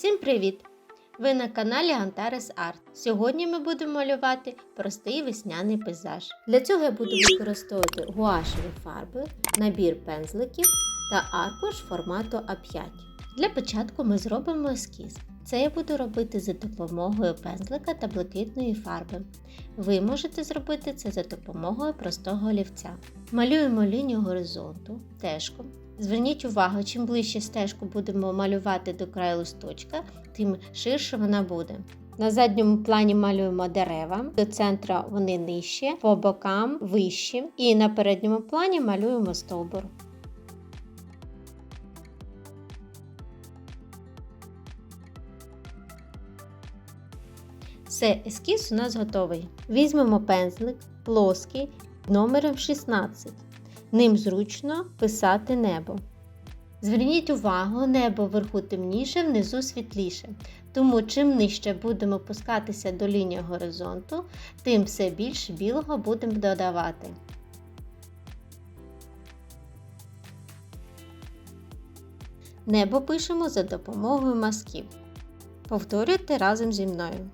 Всім привіт! Ви на каналі Antares Art. Сьогодні ми будемо малювати простий весняний пейзаж. Для цього я буду використовувати гуашеві фарби, набір пензликів та аркуш формату А5. Для початку ми зробимо ескіз. Це я буду робити за допомогою пензлика та блакитної фарби. Ви можете зробити це за допомогою простого олівця. Малюємо лінію горизонту, тежком. Зверніть увагу, чим ближче стежку будемо малювати до краю листочка, тим ширше вона буде. На задньому плані малюємо дерева, до центра вони нижче, по бокам вищі, і на передньому плані малюємо стовбур. Все, ескіз у нас готовий. Візьмемо пензлик плоский номером 16. Ним зручно писати небо. Зверніть увагу, небо вверху темніше, внизу світліше. Тому чим нижче будемо пускатися до лінії горизонту, тим все більше білого будемо додавати. Небо пишемо за допомогою мазків. Повторюйте разом зі мною.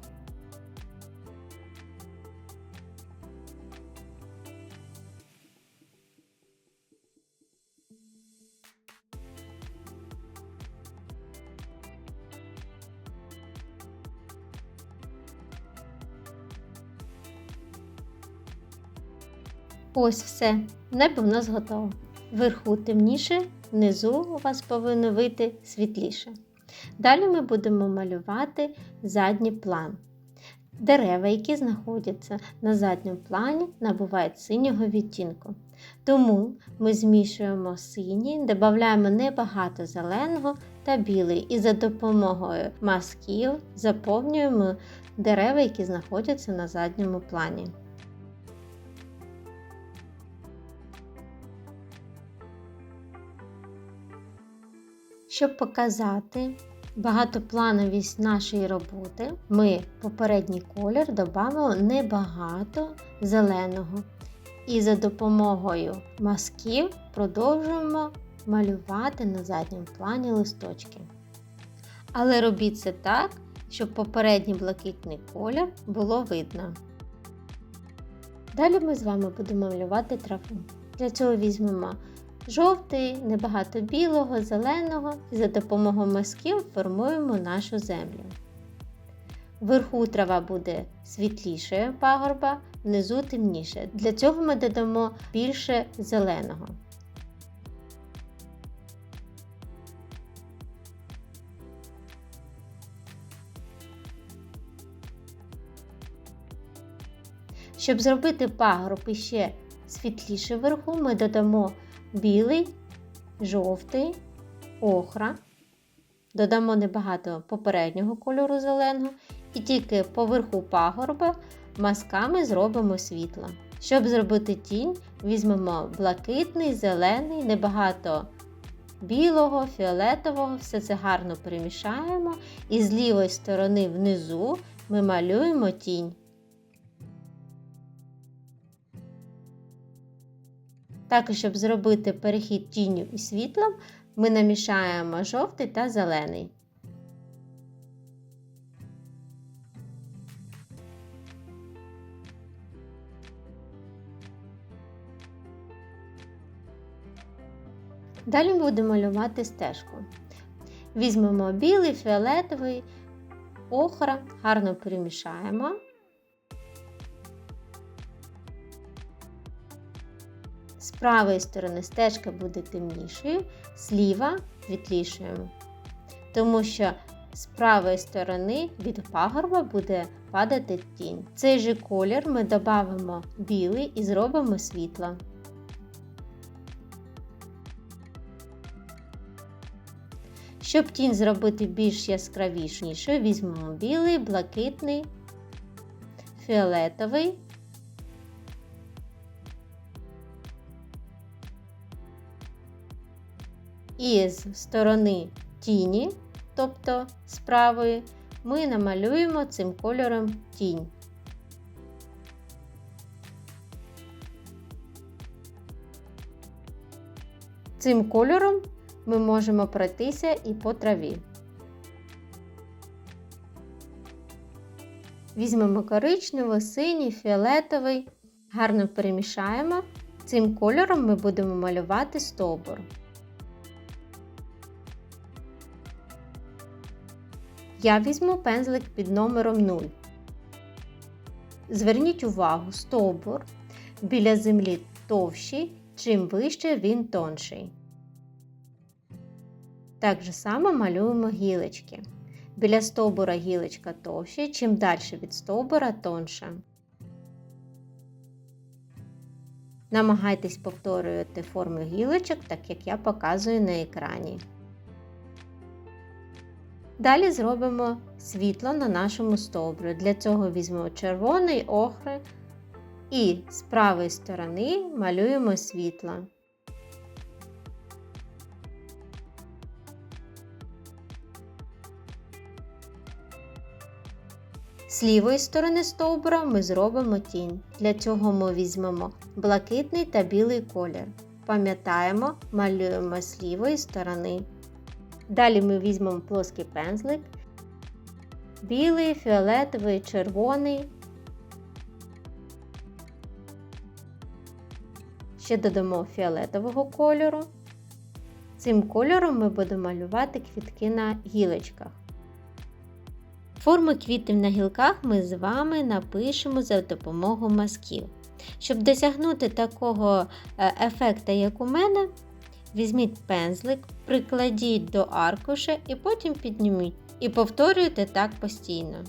Ось все. Небо в нас готово. Вверху темніше, внизу у вас повинно вийти світліше. Далі ми будемо малювати задній план. Дерева, які знаходяться на задньому плані, набувають синього відтінку. Тому ми змішуємо синій, додаємо небагато зеленого та білий, і за допомогою мазків заповнюємо дерева, які знаходяться на задньому плані. Щоб показати багатоплановість нашої роботи, ми попередній колір додамо небагато зеленого. І за допомогою мазків продовжуємо малювати на задньому плані листочки. Але робіть це так, щоб попередній блакитний колір було видно. Далі ми з вами будемо малювати траву. Для цього візьмемо жовтий, небагато білого, зеленого і за допомогою мазків формуємо нашу землю. Вверху трава буде світлішою пагорба, внизу темніше. Для цього ми додамо більше зеленого. Щоб зробити пагорб іще світліше вверху, ми додамо білий, жовтий, охра. Додамо небагато попереднього кольору зеленого і тільки поверху пагорба мазками зробимо світло. Щоб зробити тінь, візьмемо блакитний, зелений, небагато білого, фіолетового, все це гарно перемішаємо, і з лівої сторони внизу ми малюємо тінь. Також, щоб зробити перехід тінню і світлом, ми намішаємо жовтий та зелений. Далі будемо малювати стежку. Візьмемо білий, фіолетовий, охра, гарно перемішаємо. З правої сторони стежка буде темнішою, зліва світлішою. Тому що з правої сторони від пагорба буде падати тінь. Цей же колір ми додамо білий і зробимо світло. Щоб тінь зробити більш яскравішою, візьмемо білий, блакитний, фіолетовий. І з сторони тіні, тобто з правої, ми намалюємо цим кольором тінь. Цим кольором ми можемо пройтися і по траві. Візьмемо коричневий, синій, фіолетовий, гарно перемішаємо. Цим кольором ми будемо малювати стовбур. Я візьму пензлик під номером 0. Зверніть увагу, стовбур біля землі товщий, чим вище він тонший. Так же само малюємо гілочки. Біля стовбура гілочка товща, чим далі від стовбура тонша. Намагайтесь повторювати форми гілочок, так як я показую на екрані. Далі зробимо світло на нашому стовбурі. Для цього візьмемо червоний охри і з правої сторони малюємо світло. З лівої сторони стовбура ми зробимо тінь. Для цього ми візьмемо блакитний та білий колір. Пам'ятаємо, малюємо з лівої сторони. Далі ми візьмемо плоский пензлик, білий, фіолетовий, червоний. Ще додамо фіолетового кольору. Цим кольором ми будемо малювати квітки на гілочках. Форми квітів на гілках ми з вами напишемо за допомогою мазків. Щоб досягнути такого ефекту, як у мене, візьміть пензлик, прикладіть до аркуша і потім підніміть. І повторюйте так постійно.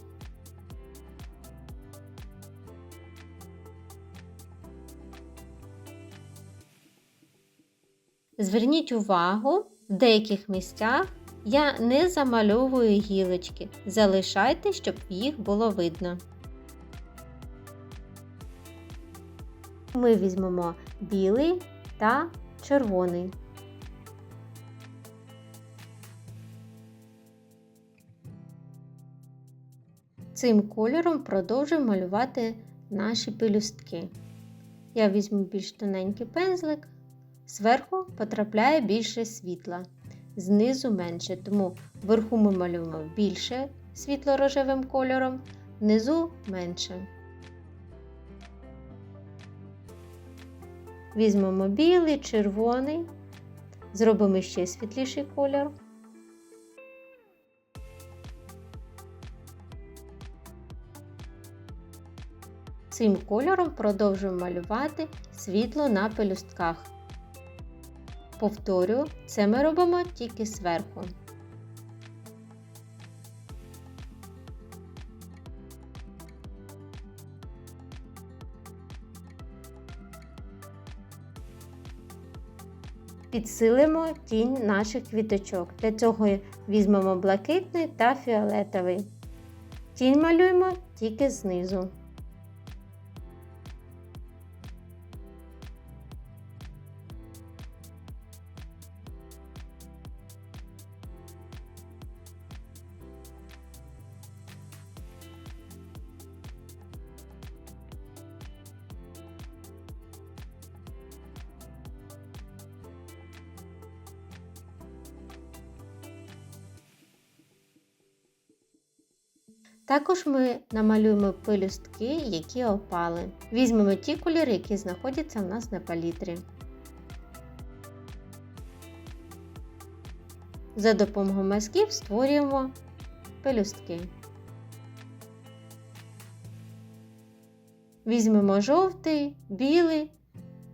Зверніть увагу, в деяких місцях я не замальовую гілочки. Залишайте, щоб їх було видно. Ми візьмемо білий та червоний. Цим кольором продовжуємо малювати наші пелюстки. Я візьму більш тоненький пензлик, зверху потрапляє більше світла, знизу менше, тому вверху ми малюємо більше світло-рожевим кольором, внизу менше. Візьмемо білий, червоний, зробимо ще світліший кольор. Цим кольором продовжуємо малювати світло на пелюстках. Повторюю, це ми робимо тільки зверху. Підсилимо тінь наших квіточок. Для цього візьмемо блакитний та фіолетовий. Тінь малюємо тільки знизу. Також ми намалюємо пелюстки, які опали. Візьмемо ті кольори, які знаходяться у нас на палітрі. За допомогою мазків створюємо пелюстки. Візьмемо жовтий, білий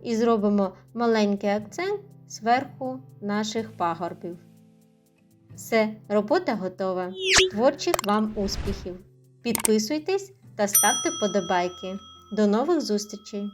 і зробимо маленький акцент зверху наших пагорбів. Все, робота готова. Творчих вам успіхів! Підписуйтесь та ставте подобайки. До нових зустрічей!